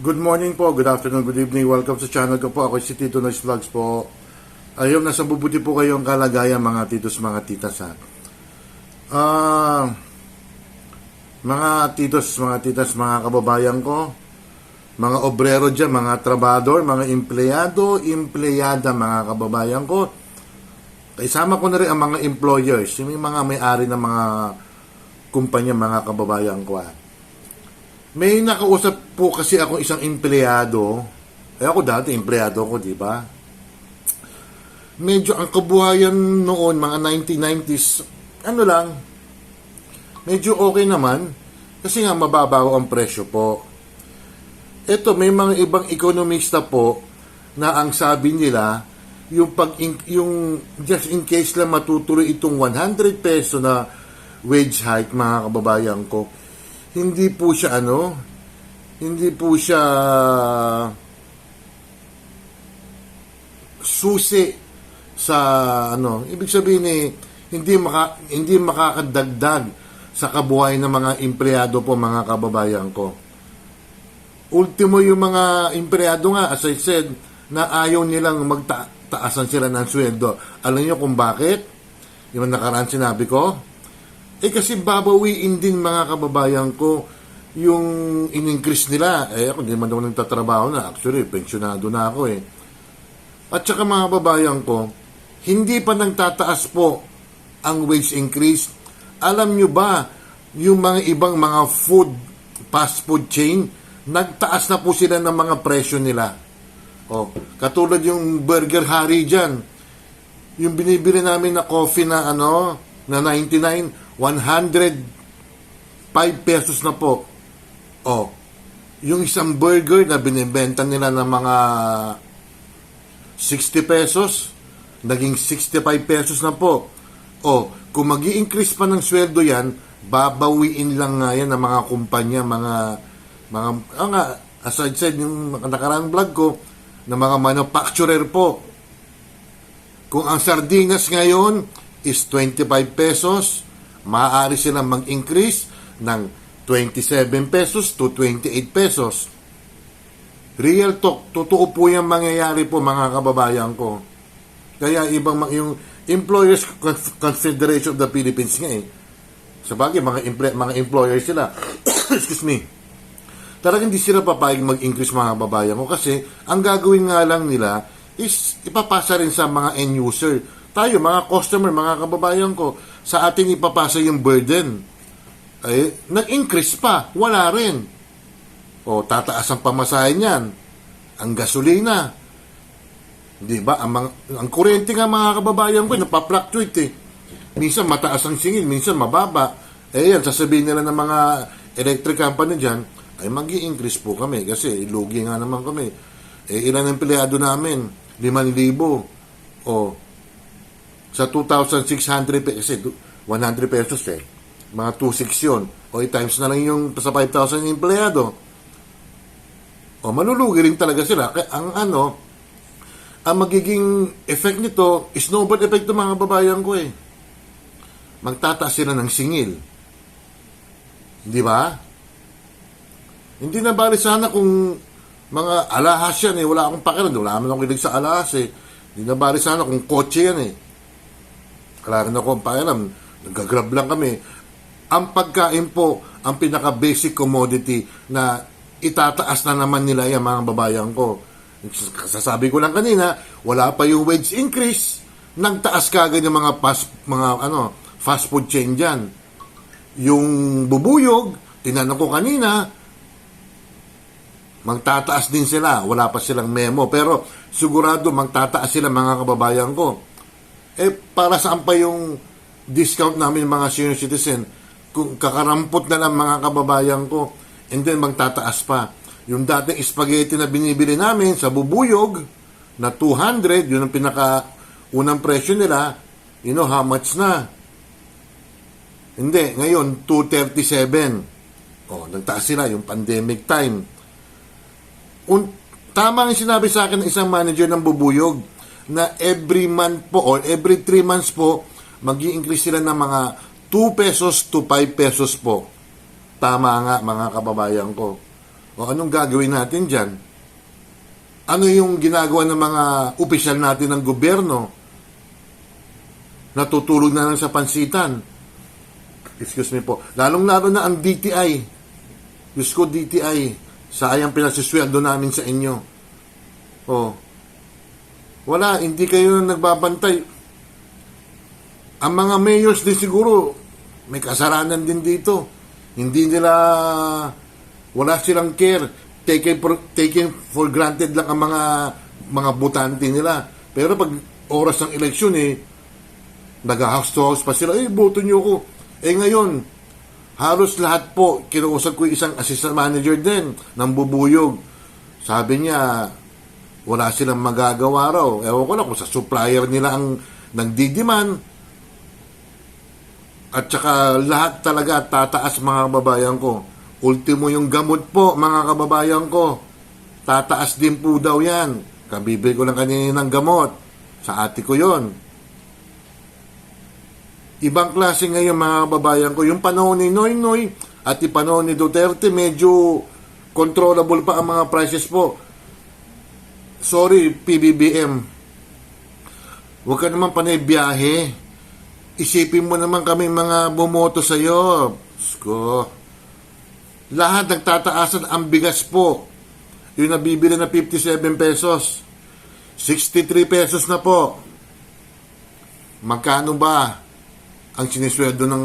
Good morning po, good afternoon, good evening. Welcome sa channel ko po. Ako si Tito Noise Vlogs po. Ayun, nasa bubuti po kayong kalagayan mga titos, mga titas ha. Ah, mga titos, mga titas, mga kababayan ko, mga obrero dyan, mga trabador, mga empleyado, empleyada, mga kababayan ko. Isama ko na rin ang mga employers, yung mga may-ari ng mga kumpanya, mga kababayan ko ha. May nakausap po kasi ako isang empleyado. Eh ako dati empleyado ko, di ba? Medyo ang kabuhayan noon, mga 1990s, ano lang, medyo okay naman. Kasi nga mababaw ang presyo po. Ito, may mga ibang ekonomista po na ang sabi nila, yung pag yung just in case lang matutuloy itong 100 peso na wage hike mga kababayan ko hindi po siya ano, hindi po siya susi sa ano, ibig sabihin eh, hindi maka, hindi makakadagdag sa kabuhayan ng mga empleyado po mga kababayan ko. Ultimo yung mga empleyado nga, as I said, na ayaw nilang magtaasan sila ng sweldo. Alam niyo kung bakit? Yung nakaraan sinabi ko, eh kasi babawiin din mga kababayan ko yung in-increase nila. Eh ako hindi man ako nagtatrabaho na. Actually, pensionado na ako eh. At saka mga kababayan ko, hindi pa nagtataas po ang wage increase. Alam nyo ba, yung mga ibang mga food, fast food chain, nagtaas na po sila ng mga presyo nila. O, katulad yung Burger Harry dyan, yung binibili namin na coffee na ano, na 99, 105 pesos na po. O, yung isang burger na binibenta nila ng mga 60 pesos, naging 65 pesos na po. O, kung mag increase pa ng sweldo yan, babawiin lang nga yan ng mga kumpanya, mga, mga, ah nga, as I said, yung nakaraang vlog ko, ng mga manufacturer po. Kung ang sardinas ngayon is 25 pesos, maaari silang mag-increase ng 27 pesos to 28 pesos. Real talk, totoo po yung mangyayari po mga kababayan ko. Kaya ibang yung Employers Confederation of the Philippines nga eh. Sa bagay, mga, emple- mga employers sila. Excuse me. Talagang hindi sila papayag mag-increase mga kababayan ko kasi ang gagawin nga lang nila is ipapasa rin sa mga end user. Tayo, mga customer, mga kababayan ko, sa ating ipapasa yung burden. Ay, nag-increase pa, wala rin. O, tataas ang pamasahe niyan. Ang gasolina. Di ba? Ang, mga, ang kuryente nga mga kababayan ko, napapluctuate eh. Minsan mataas ang singil, minsan mababa. Eh yan, sasabihin nila ng mga electric company dyan, ay mag increase po kami kasi lugi nga naman kami. Eh, ilan empleyado namin? 5,000. O, sa 2,600 pesos, kasi 100 pesos eh. Mga 2,600 yun. O, i-times na lang yung sa 5,000 yung empleyado. O, malulugi rin talaga sila. Kaya ang ano, ang magiging effect nito, snowball effect to mga babayan ko eh. Magtataas sila ng singil. Di ba? Hindi na bali sana kung mga alahas yan eh. Wala akong pakiram. Wala naman akong kilig sa alahas eh. Hindi na bali sana kung kotse yan eh. Wala rin ako ang pakiram. Nagagrab lang kami. Ang pagkain po, ang pinaka-basic commodity na itataas na naman nila yan mga babayan ko. Sasabi ko lang kanina, wala pa yung wage increase. Nagtaas kagad yung mga fast, mga ano, fast food chain dyan. Yung bubuyog, tinanong ko kanina, magtataas din sila. Wala pa silang memo. Pero sigurado magtataas sila mga kababayan ko. Eh, para saan pa yung discount namin mga senior citizen? Kung kakarampot na lang mga kababayan ko, and then magtataas pa. Yung dating spaghetti na binibili namin sa bubuyog, na 200, yun ang pinaka unang presyo nila, you know how much na? Hindi, ngayon 237. Oh, nagtaas sila yung pandemic time. Un, tama ang sinabi sa akin ng isang manager ng bubuyog na every month po or every 3 months po mag increase sila ng mga 2 pesos to 5 pesos po. Tama nga mga kababayan ko. O anong gagawin natin dyan? Ano yung ginagawa ng mga opisyal natin ng gobyerno? Natutulog na lang sa pansitan. Excuse me po. Lalong-lalo na ang DTI. Diyos ko, DTI. Sayang pinasisweldo namin sa inyo. Oh. Wala, hindi kayo nagbabantay. Ang mga mayors din siguro, may kasaranan din dito. Hindi nila, wala silang care. Taking for, taking for granted lang ang mga mga butante nila. Pero pag oras ng eleksyon eh, nag-house to house pa sila, eh, boto nyo ko. Eh ngayon, halos lahat po, kinuusap ko isang assistant manager din ng bubuyog. Sabi niya, wala silang magagawa raw. Ewan ko na kung sa supplier nila ang nagdidiman. At saka lahat talaga tataas mga kababayan ko. Ultimo yung gamot po mga kababayan ko. Tataas din po daw yan. Kabibili ko lang kanina ng gamot. Sa ate ko yon. Ibang klase ngayon mga kababayan ko. Yung panahon ni Noy Noy at yung panahon ni Duterte medyo controllable pa ang mga prices po. Sorry, PBBM. Huwag ka naman panay biyahe. Isipin mo naman kami mga bumoto sa'yo. Diyos ko. Lahat nagtataasan ang bigas po. Yung nabibili na 57 pesos. 63 pesos na po. Magkano ba ang sinisweldo ng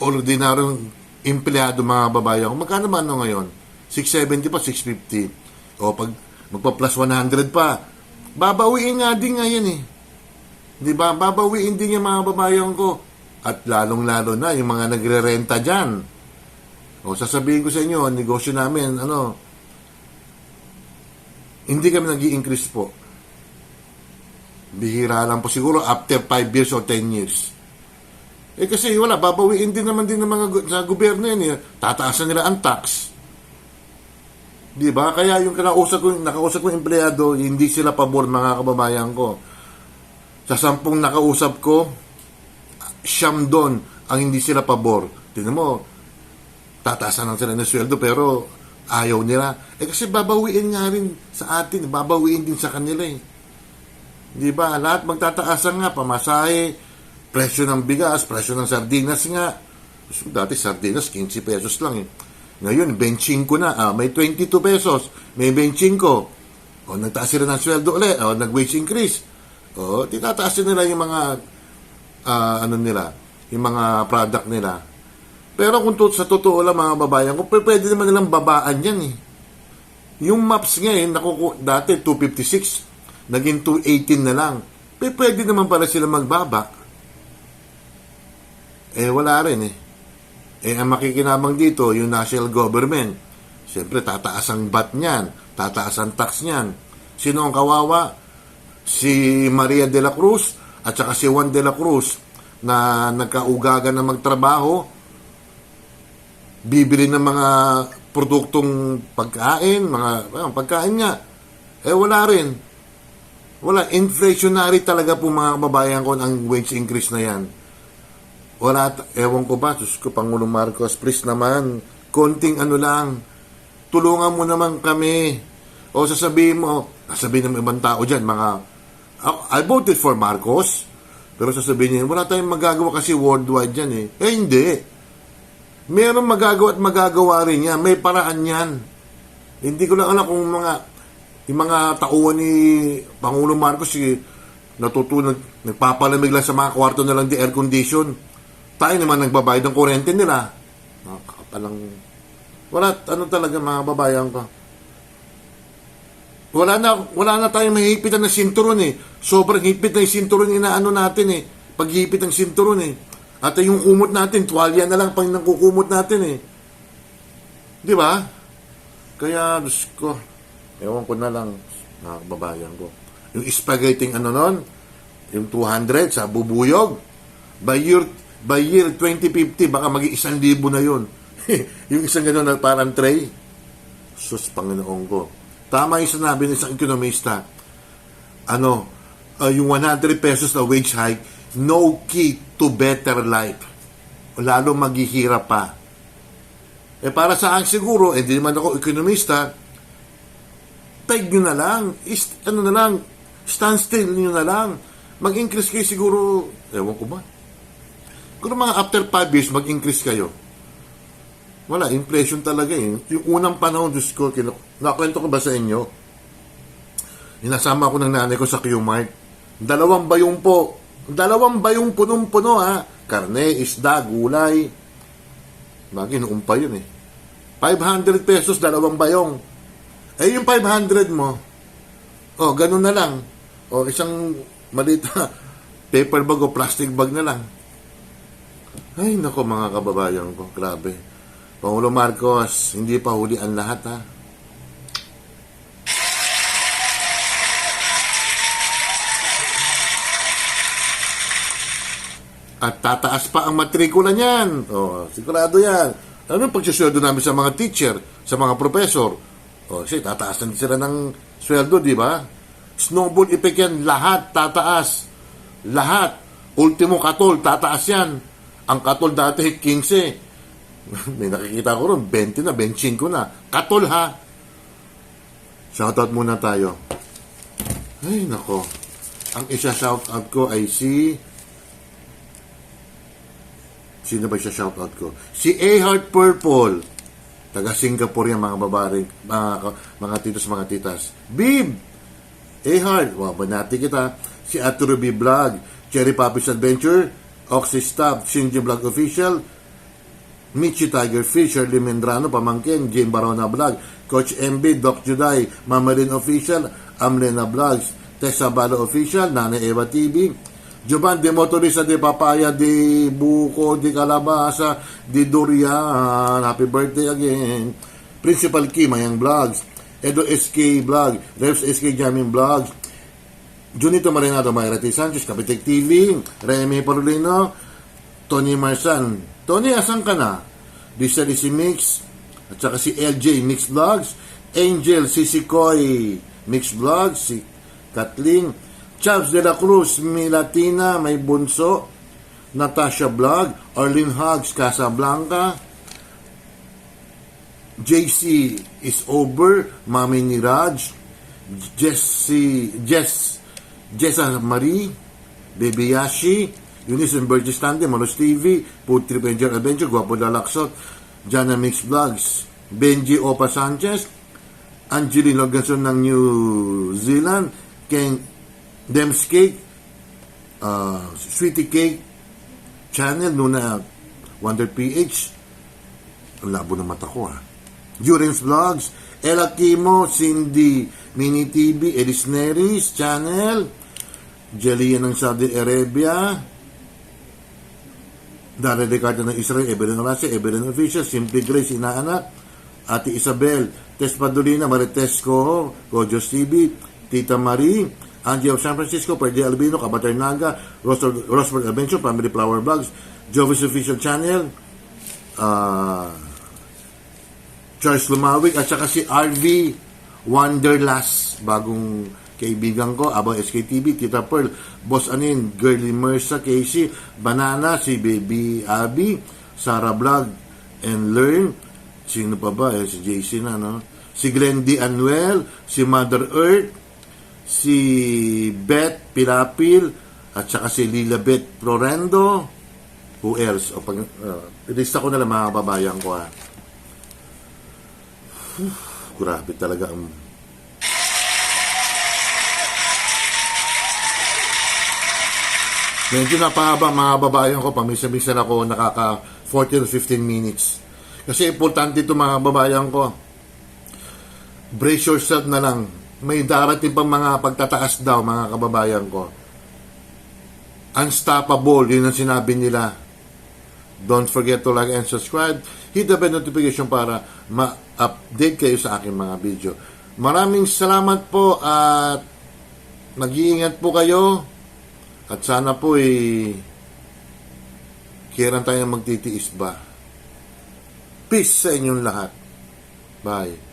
ordinaryong empleyado mga babayan? Magkano ba ano ngayon? 670 pa, 650. O pag magpa-plus 100 pa, babawiin nga din nga yan eh. Di ba? Babawiin din yung mga babayan ko. At lalong-lalo na yung mga nagre-renta dyan. O sasabihin ko sa inyo, ang negosyo namin, ano, hindi kami nag increase po. Bihira lang po siguro after 5 years or 10 years. Eh kasi wala, babawiin din naman din ng mga sa gobyerno yan. Eh. Tataasan nila ang tax. Di ba? Kaya yung kinausap ko, nakausap ko empleyado, hindi sila pabor mga kababayan ko. Sa sampung nakausap ko, siyam doon ang hindi sila pabor. Tingnan mo, tataasan lang sila ng sweldo pero ayaw nila. Eh kasi babawiin nga rin sa atin, babawiin din sa kanila eh. Di ba? Lahat magtataasan nga, pamasahe, presyo ng bigas, presyo ng sardinas nga. Dati sardinas, 15 pesos lang eh. Ngayon, 25 na, ah, may 22 pesos, may 25. O, nagtaas sila ng sweldo ulit, o, nag-wage increase. O, tinataas nila yung mga, ah, ano nila, yung mga product nila. Pero kung to, sa totoo lang mga babayan ko, pwede naman nilang babaan yan eh. Yung maps ngayon, nakuku- dati 256, naging 218 na lang. Pwede naman pala sila magbaba. Eh, wala rin eh. Eh, ang makikinabang dito, yung national government. Siyempre, tataas ang VAT niyan, tataas ang tax niyan. Sino ang kawawa? Si Maria de la Cruz at saka si Juan de la Cruz na nagkaugagan na magtrabaho, bibili ng mga produktong pagkain, mga ah, pagkain nga. Eh, wala rin. Wala. Inflationary talaga po mga kababayan ko ang wage increase na yan. Wala, ewan ko ba, Diyos ko, Pangulong Marcos, please naman, konting ano lang, tulungan mo naman kami. O sasabihin mo, sasabihin ng ibang tao dyan, mga, I, I voted for Marcos, pero sasabihin niya, wala tayong magagawa kasi worldwide yan eh. Eh, hindi. Meron magagawa at magagawa rin yan. May paraan yan. Hindi ko lang alam kung mga, yung mga tauhan ni Pangulong Marcos, si, natutunan, nagpapalamig lang sa mga kwarto na lang di air condition tayo naman nagbabayad ng kuryente nila. Nakakapalang... Wala, ano talaga mga babayan ko. Wala na, wala na tayong mahihipitan ng sinturon eh. Sobrang hipit na yung sinturon inaano natin eh. Paghihipit ng sinturon eh. At yung kumot natin, tuwalya na lang pang kukumot natin eh. Di ba? Kaya, Diyos ko, ewan ko na lang, mga kababayan ko. Yung spaghetti ano nun, yung 200 sa bubuyog, by year by year 2050 baka maging isang libo na yun. Yung isang gano'n na parang tray. Sus Panginoon ko. Tama yung sinabi ng isang ekonomista. Ano uh, yung 100 pesos na wage hike no key to better life. Lalo maghihirap pa. Eh para sa akin siguro, eh di naman ako ekonomista, peg nyo na lang, is, ano na lang, standstill nyo na lang. Mag-increase kayo siguro, ewan ko ba, kung mga after 5 years, mag-increase kayo. Wala, inflation talaga eh. Yung unang panahon, Diyos ko, kinu- nakwento ko ba sa inyo? Inasama ko ng nanay ko sa Q-Mart. Dalawang bayong po. Dalawang bayong punong-puno ha. Karne, isda, gulay. Bagay, noong pa yun eh. 500 pesos, dalawang bayong. Eh, yung 500 mo, oh, ganun na lang. O, isang maliit na paper bag o plastic bag na lang. Ay, nako mga kababayan ko, grabe. Pangulo Marcos, hindi pa huli ang lahat ha. At tataas pa ang matrikula niyan. O, sigurado yan. Ano yung pagsusweldo namin sa mga teacher, sa mga professor? O, kasi tataas na sila ng sweldo, di ba? Snowball effect yan. Lahat tataas. Lahat. Ultimo katol, tataas yan. Ang katol dati, 15. May nakikita ko ron, 20 na, 25 na. Katol ha. Shoutout muna tayo. Ay, nako. Ang isa shoutout ko ay si... Sino ba siya shoutout ko? Si A Heart Purple. Taga Singapore yan mga babaeng, mga, mga titos, mga titas. Bib! A Heart, wow, banati kita. Si Arturo B. Vlog, Cherry Papi's Adventure, Oxy Stop, Shinji Vlog Official, Michi Tiger Fish, Shirley Mendrano, Pamangkin, Jane Barona Vlog, Coach MB, Doc Juday, Mamalin Official, Amlena Vlogs, Tessa Balo Official, Nana Eva TV, Jovan de Motorista de Papaya de Buko de Calabasa de Durian, happy birthday again. Principal Kim, Mayang Vlogs, Edo SK Vlog, Revs SK Jamming Vlogs, Junito Marinado, Mayra T. Sanchez, Kapitek TV, Remy Parolino, Tony Marsan. Tony, asan ka na? Lisa si Mix, at saka si LJ Mix Vlogs, Angel Sisikoy Mix Vlogs, si Kathleen, Chavs de la Cruz, Milatina, May Bunso, Natasha Vlog, Arlene Hugs, Casablanca, JC is over, Mami ni Raj, Jessie, Jess, Jessa Marie, Baby Yashi, Eunice and Burgess Tande, Monos TV, Food Trip Adventure Adventure, Guapo Lalaksot, Jana Mix Vlogs, Benji Opa Sanchez, Angeline Loganson ng New Zealand, Ken Dems Cake, uh, Sweetie Cake, Channel, Luna Wonder PH, labo ng mata ko ha. Jurens Vlogs, Ella Kimo, Cindy Mini TV, Elis Neris, Channel, Jelia ng Saudi Arabia, Daryl Ricardo ng Israel, Evelyn Orasi, Evelyn Official, Simply Grace, Inaanak, Ate Isabel, Tess Padulina, Marites Coho, TV, Tita Marie, Angie of San Francisco, Perde Albino, Kabatay Naga, Rosberg, Adventure, Family Flower Vlogs, Jovis Official Channel, ah, Charles Lumawig, at saka si RV Wanderlust, bagong kaibigan ko, Abang SKTV, Tita Pearl, Boss Anin, Girly Mersa, Casey, Banana, si Baby Abby, Sarah Vlog, and Learn, sino pa ba, eh, si JC na, no? Si Glenn D. Anuel, si Mother Earth, si Beth Pilapil, at saka si Lilabeth Florendo, who else? O pag, uh, lista ko na lang mga babayan ko, ha. Grabe talaga ang Medyo napahaba mga babayan ko, paminsan-minsan ako nakaka 14 to 15 minutes. Kasi importante ito mga babayan ko. Brace yourself na lang. May darating pang mga pagtataas daw mga kababayan ko. Unstoppable, yun ang sinabi nila. Don't forget to like and subscribe. Hit the bell notification para ma-update kayo sa aking mga video. Maraming salamat po at mag-iingat po kayo. At sana po eh, kailan tayo magtitiis ba? Peace sa inyong lahat. Bye.